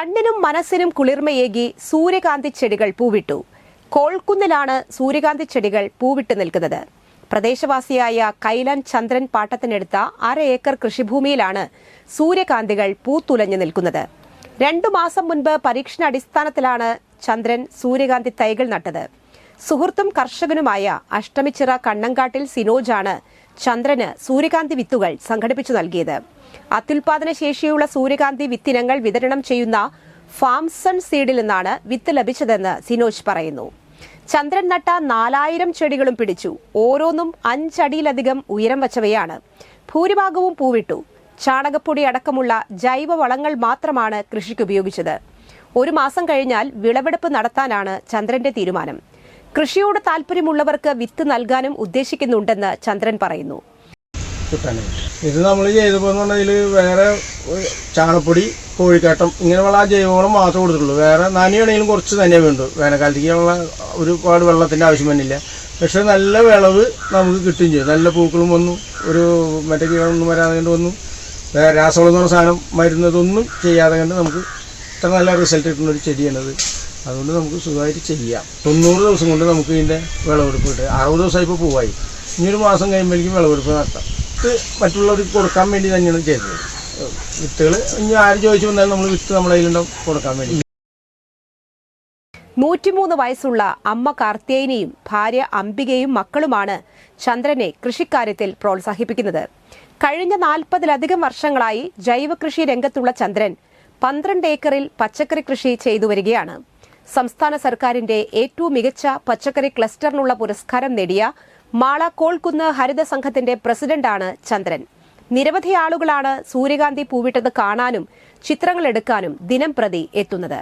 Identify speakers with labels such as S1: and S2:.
S1: കണ്ണിനും മനസ്സിനും കുളിർമയേകി സൂര്യകാന്തി ചെടികൾ പൂവിട്ടു. കോൾക്കുന്നിലാണ് സൂര്യകാന്തി ചെടികൾ പൂവിട്ട് നിൽക്കുന്നത്. പ്രദേശവാസിയായ കൈലൻ ചന്ദ്രൻ പാട്ടത്തിനെടുത്ത അര ഏക്കർ കൃഷിഭൂമിയിലാണ് സൂര്യകാന്തികൾ പൂത്തുലഞ്ഞു നിൽക്കുന്നത്. രണ്ടു മാസം മുൻപ് പരീക്ഷണാടിസ്ഥാനത്തിലാണ് ചന്ദ്രൻ സൂര്യകാന്തി തൈകൾ നട്ടത്. സുഹൃത്തും കർഷകനുമായ അഷ്ടമിച്ചിറ കണ്ണങ്കാട്ടിൽ സിനോജാണ് ചന്ദ്രന് സൂര്യകാന്തി വിത്തുകൾ സംഘടിപ്പിച്ചു നൽകിയത്. അത്യുൽപാദന ശേഷിയുള്ള സൂര്യകാന്തി വിത്തിനങ്ങൾ വിതരണം ചെയ്യുന്ന ഫാംസൺ സീഡിൽ നിന്നാണ് വിത്ത് ലഭിച്ചതെന്ന് സിനോജ് പറയുന്നു. ചന്ദ്രൻ നട്ട നാലായിരം ചെടികളും പിടിച്ചു. ഓരോന്നും അഞ്ചടിയിലധികം ഉയരം വച്ചവയാണ്. ഭൂരിഭാഗവും പൂവിട്ടു. ചാണകപ്പൊടി അടക്കമുള്ള ജൈവ വളങ്ങൾ മാത്രമാണ് കൃഷിക്ക് ഉപയോഗിച്ചത്. ഒരു മാസം കഴിഞ്ഞാൽ വിളവെടുപ്പ് നടത്താനാണ് ചന്ദ്രന്റെ തീരുമാനം. കൃഷിയോട് താല്പര്യമുള്ളവർക്ക് വിത്ത് നൽകാനും ഉദ്ദേശിക്കുന്നുണ്ടെന്ന് ചന്ദ്രൻ പറയുന്നു.
S2: ഇത് നമ്മൾ ചെയ്തു പോകുന്നുണ്ടെങ്കിൽ വേറെ ചാണപ്പൊടി കോഴിക്കാട്ടം ഇങ്ങനെയുള്ള ജൈവവളം മാത്രമേ കൊടുത്തിട്ടുള്ളൂ. വേറെ നനയാണെങ്കിലും കുറച്ച് തന്നെ വേണ്ടു. വേനൽക്കാലത്തേക്കുള്ള ഒരുപാട് വെള്ളത്തിന്റെ ആവശ്യം വന്നില്ല. പക്ഷെ നല്ല വിളവ് നമുക്ക് കിട്ടുകയും ചെയ്യും നല്ല പൂക്കളും വന്നു. ഒരു മറ്റേ കീഴൊന്നും വരാതെ കണ്ട് വന്നു രാസവളം എന്ന് പറഞ്ഞ സാധനം മരുന്നതൊന്നും ചെയ്യാതെ കണ്ട് നമുക്ക് ഇത്ര നല്ല റിസൾട്ട് കിട്ടുന്ന ഒരു ചെടിയാണത്. അതുകൊണ്ട് നമുക്ക് സുഖമായിട്ട് ചെയ്യാം. തൊണ്ണൂറ് ദിവസം കൊണ്ട് നമുക്ക് ഇതിന്റെ വിളവെടുപ്പ് കിട്ടും. അറുപത് ദിവസമായി ഇപ്പോൾ പൂവായി. ഇനി ഒരു മാസം കഴിയുമ്പോഴേക്കും വിളവെടുപ്പ് നടത്താം. വിത്ത് മറ്റുള്ളവർക്ക് കൊടുക്കാൻ വേണ്ടി തന്നെയാണ് ചെയ്തത്. വിത്തുകൾ ഇനി ആര് ചോദിച്ചു വന്നാലും നമ്മൾ വിത്ത് നമ്മുടെ കയ്യിലുണ്ടാവും കൊടുക്കാൻ വേണ്ടി.
S1: നൂറ്റിമൂന്ന് വയസ്സുള്ള അമ്മ കാർത്തേയനിയും ഭാര്യ അംബികയും മക്കളുമാണ് ചന്ദ്രനെ കൃഷിക്കാര്യത്തിൽ പ്രോത്സാഹിപ്പിക്കുന്നത്. കഴിഞ്ഞ നാൽപ്പതിലധികം വർഷങ്ങളായി ജൈവകൃഷി രംഗത്തുള്ള ചന്ദ്രൻ പന്ത്രണ്ട് ഏക്കറിൽ പച്ചക്കറി കൃഷി ചെയ്തു വരികയാണ്. സംസ്ഥാന സർക്കാരിന്റെ ഏറ്റവും മികച്ച പച്ചക്കറി ക്ലസ്റ്ററിനുള്ള പുരസ്കാരം നേടിയ മാള കോൾക്കുന്ന് ഹരിത സംഘത്തിന്റെ പ്രസിഡന്റാണ് ചന്ദ്രൻ. നിരവധി ആളുകളാണ് സൂര്യകാന്തി പൂവിട്ടത് കാണാനും ചിത്രങ്ങൾ എടുക്കാനും ദിനം പ്രതി എത്തുന്നത്.